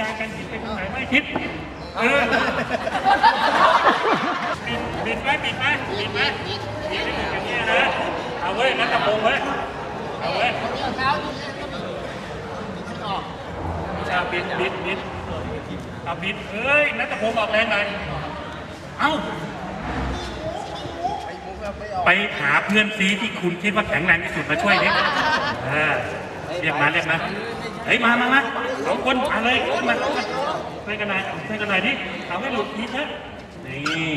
ญากันผิดไปตรงไหนไม่ทิศเออปิดปิดไว้ปิดไว้ปิดไว้ปิดอย่างนี้นะเอาเว้ยนักกระโปรงเว้ยเอาเว้ยเอาบิดบิดบิดเอาบิดเอ้ยนักกระโปรงออกแรงหน่อยเอ้าไปหาเพื่อนซีที่คุณคิดว่าแข็งแรงที่สุดมาช่วยดิเออเรียกมาเรียกมาเฮ้ยมามามา สองคนมาเลยขึ้นมาช่วยกันหน่อยช่วยกันหน่อยดิเอาให้หลุดทีเถอะนี่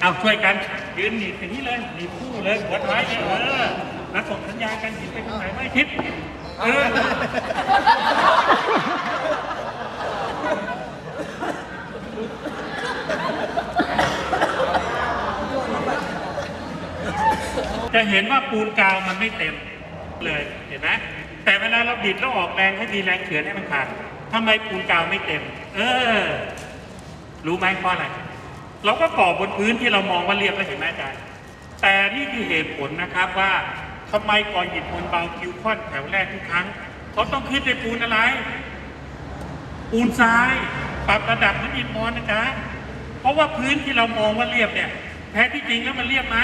เอาช่วยกันยืนหนีบอย่างนี้เลยหนีบคู่เลยหัวท้ายเนี่ยเออแล้วส่งสัญญากันผิดไปตรงไหนไม่ทิศเออจะเห็นว่าปูนกาวมันไม่เต็มเลยเห็นไหม เวลาเราบิดแล้วออกแรงให้มีแรงเฉือนให้มันขาดทำไมปูนกาวไม่เต็ม เออ รู้ไหมเพราะอะไรเราก็ก่อบนพื้นที่เรามองว่าเรียบแล้วเห็นไหมอาจารย์แต่นี่คือเหตุผลนะครับว่าทำไมก่อหินปูนเบาคิวคอนแถวแรกทุกครั้งเขาต้องขึ้นด้วยปูนอะไร ปูนทรายปรับระดับมือนอิฐมอนนะจ๊ะเพราะว่าพื้นที่เรามองว่าเรียบเนี่ยแท้ที่จริงแล้วมันเรียบไหม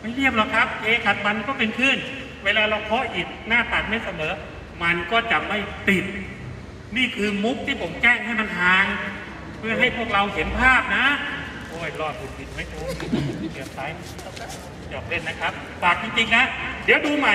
ไม่เรียบหรอกครับเทขัดมันก็เป็นคลื่น เวลาเราเคาะอิฐหน้าตัดไม่เสมอ มันก็จะไม่ติด นี่คือมุกที่ผมแจ้งให้มันห่าง เพื่อให้พวกเราเห็นภาพนะ โอ้ยรอดผุดผิดไหมโอ้ยเกือบไปหยอกเล่นนะครับ ฝากจริงๆนะ เดี๋ยวดูใหม่